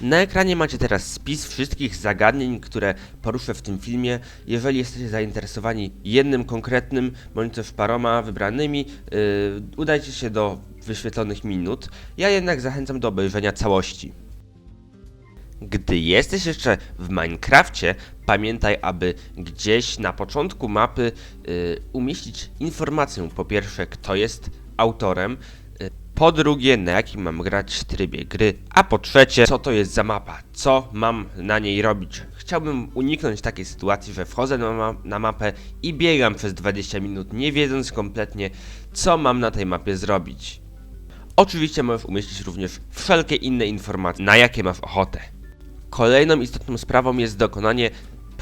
Na ekranie macie teraz spis wszystkich zagadnień, które poruszę w tym filmie. Jeżeli jesteście zainteresowani jednym konkretnym, bądź też paroma wybranymi, yy, udajcie się do wyświetlonych minut. Ja jednak zachęcam do obejrzenia całości. Gdy jesteś jeszcze w Minecrafcie, pamiętaj, aby gdzieś na początku mapy y, umieścić informację, po pierwsze, kto jest autorem, po drugie, na jakim mam grać trybie gry, a po trzecie, co to jest za mapa, co mam na niej robić. Chciałbym uniknąć takiej sytuacji, że wchodzę na, ma na mapę i biegam przez 20 minut, nie wiedząc kompletnie, co mam na tej mapie zrobić. Oczywiście możesz umieścić również wszelkie inne informacje, na jakie masz ochotę. Kolejną istotną sprawą jest dokonanie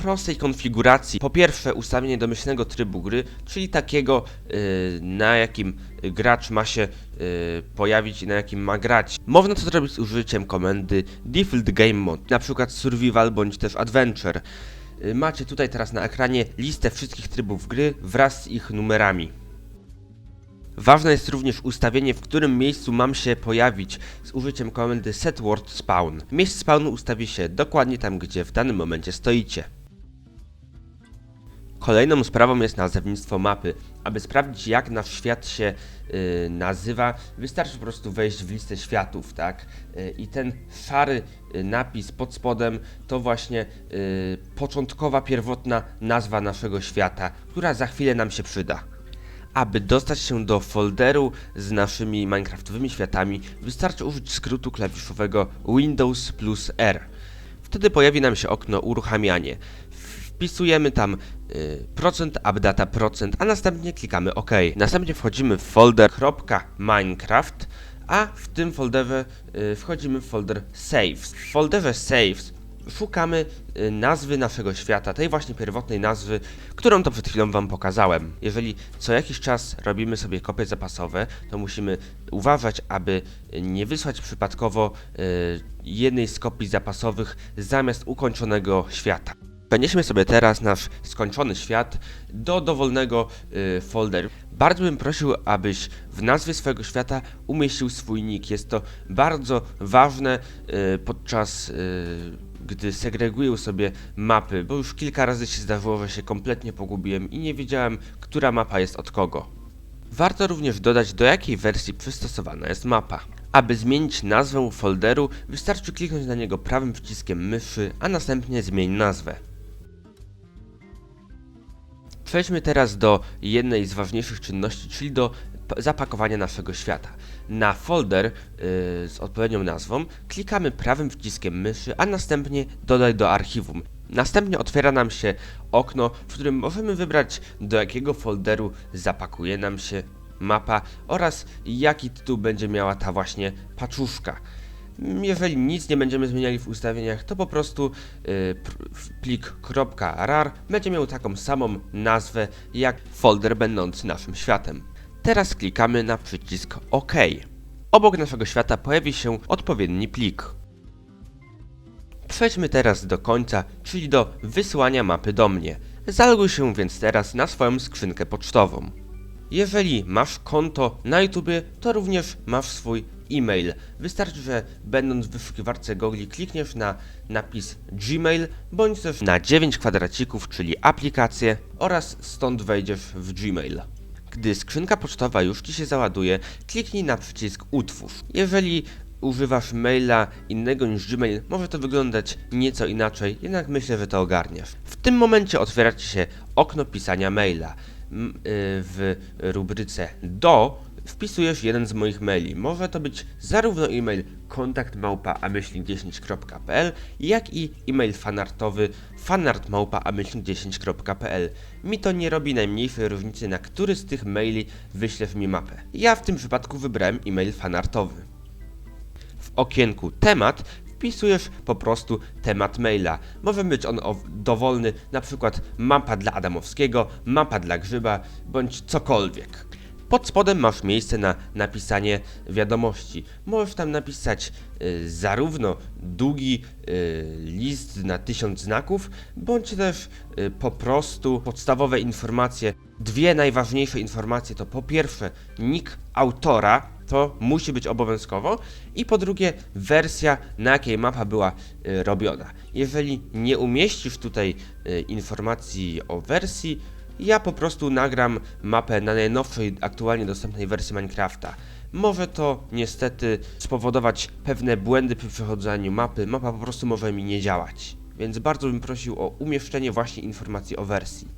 prostej konfiguracji. Po pierwsze, ustawienie domyślnego trybu gry, czyli takiego, yy, na jakim gracz ma się yy, pojawić i na jakim ma grać. Można to zrobić z użyciem komendy Default Game Mode, na przykład Survival bądź też Adventure. Yy, macie tutaj teraz na ekranie listę wszystkich trybów gry wraz z ich numerami. Ważne jest również ustawienie, w którym miejscu mam się pojawić z użyciem komendy setWord spawn. Miejsce spawnu ustawi się dokładnie tam, gdzie w danym momencie stoicie. Kolejną sprawą jest nazewnictwo mapy. Aby sprawdzić jak nasz świat się y, nazywa, wystarczy po prostu wejść w listę światów, tak? Y, I ten szary y, napis pod spodem to właśnie y, początkowa, pierwotna nazwa naszego świata, która za chwilę nam się przyda. Aby dostać się do folderu z naszymi minecraftowymi światami, wystarczy użyć skrótu klawiszowego Windows plus R. Wtedy pojawi nam się okno uruchamianie. Wpisujemy tam y, procent, updata procent, a następnie klikamy OK. Następnie wchodzimy w folder .minecraft, a w tym folderze y, wchodzimy w folder saves. W folderze saves szukamy y, nazwy naszego świata, tej właśnie pierwotnej nazwy, którą to przed chwilą Wam pokazałem. Jeżeli co jakiś czas robimy sobie kopie zapasowe, to musimy uważać, aby nie wysłać przypadkowo jednej z kopii zapasowych zamiast ukończonego świata. Przenieśmy sobie teraz nasz skończony świat do dowolnego y, folderu. Bardzo bym prosił, abyś w nazwie swojego świata umieścił swój nick. Jest to bardzo ważne y, podczas y, gdy segreguję sobie mapy, bo już kilka razy się zdarzyło, że się kompletnie pogubiłem i nie wiedziałem, która mapa jest od kogo. Warto również dodać, do jakiej wersji przystosowana jest mapa. Aby zmienić nazwę folderu, wystarczy kliknąć na niego prawym przyciskiem myszy, a następnie zmień nazwę. Przejdźmy teraz do jednej z ważniejszych czynności, czyli do zapakowania naszego świata. Na folder yy, z odpowiednią nazwą klikamy prawym przyciskiem myszy, a następnie dodaj do archiwum. Następnie otwiera nam się okno, w którym możemy wybrać do jakiego folderu zapakuje nam się mapa oraz jaki tytuł będzie miała ta właśnie paczuszka. Jeżeli nic nie będziemy zmieniali w ustawieniach, to po prostu y, plik .rar będzie miał taką samą nazwę jak folder będący naszym światem. Teraz klikamy na przycisk OK. Obok naszego świata pojawi się odpowiedni plik. Przejdźmy teraz do końca, czyli do wysłania mapy do mnie. Zaloguj się więc teraz na swoją skrzynkę pocztową. Jeżeli masz konto na YouTubie, to również masz swój e-mail. Wystarczy, że będąc w wyszukiwarce Google klikniesz na napis Gmail, bądź też na 9 kwadracików, czyli aplikację oraz stąd wejdziesz w Gmail. Gdy skrzynka pocztowa już Ci się załaduje, kliknij na przycisk Utwórz. Jeżeli używasz maila innego niż Gmail, może to wyglądać nieco inaczej, jednak myślę, że to ogarniasz. W tym momencie otwiera Ci się okno pisania maila. Y, W rubryce do wpisujesz jeden z moich maili. Może to być zarówno e-mail kontakt małpa 10.pl, jak i e-mail fanartowy fanart małpa 10.pl. Mi to nie robi najmniejszej różnicy, na który z tych maili wyślesz mi mapę. Ja w tym przypadku wybrałem e-mail fanartowy. W okienku temat wpisujesz po prostu temat maila. Może być on dowolny, na przykład mapa dla Adamowskiego, mapa dla Grzyba, bądź cokolwiek. Pod spodem masz miejsce na napisanie wiadomości. Możesz tam napisać y, zarówno długi y, list na tysiąc znaków, bądź też y, po prostu podstawowe informacje. Dwie najważniejsze informacje to po pierwsze nick autora, to musi być obowiązkowo. I po drugie, wersja, na jakiej mapa była y, robiona. Jeżeli nie umieścisz tutaj y, informacji o wersji, ja po prostu nagram mapę na najnowszej, aktualnie dostępnej wersji Minecrafta. Może to niestety spowodować pewne błędy przy przechodzeniu mapy. Mapa po prostu może mi nie działać. Więc bardzo bym prosił o umieszczenie właśnie informacji o wersji.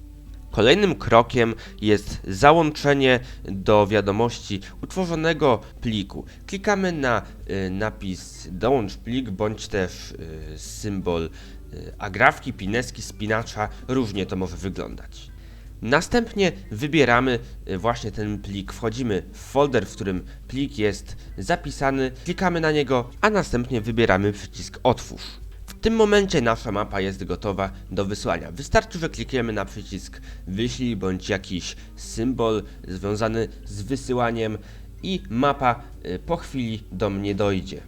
Kolejnym krokiem jest załączenie do wiadomości utworzonego pliku. Klikamy na y, napis dołącz plik bądź też y, symbol y, agrafki, pineski, spinacza. Różnie to może wyglądać. Następnie wybieramy y, właśnie ten plik, wchodzimy w folder, w którym plik jest zapisany, klikamy na niego, a następnie wybieramy przycisk otwórz. W tym momencie nasza mapa jest gotowa do wysłania. Wystarczy, że klikniemy na przycisk wyślij bądź jakiś symbol związany z wysyłaniem i mapa y, po chwili do mnie dojdzie.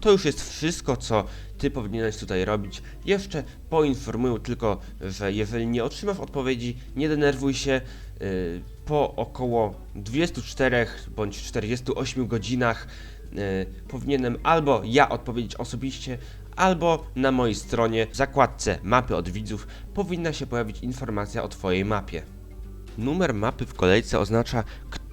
To już jest wszystko, co ty powinieneś tutaj robić. Jeszcze poinformuję tylko, że jeżeli nie otrzymasz odpowiedzi, nie denerwuj się. Yy, Po około 24 bądź 48 godzinach yy, powinienem albo ja odpowiedzieć osobiście, albo na mojej stronie w zakładce mapy od widzów powinna się pojawić informacja o Twojej mapie. Numer mapy w kolejce oznacza,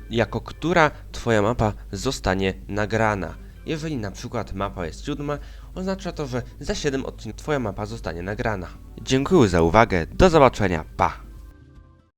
jako która Twoja mapa zostanie nagrana. Jeżeli na przykład mapa jest siódma, oznacza to, że za 7 odcinków Twoja mapa zostanie nagrana. Dziękuję za uwagę, do zobaczenia, pa!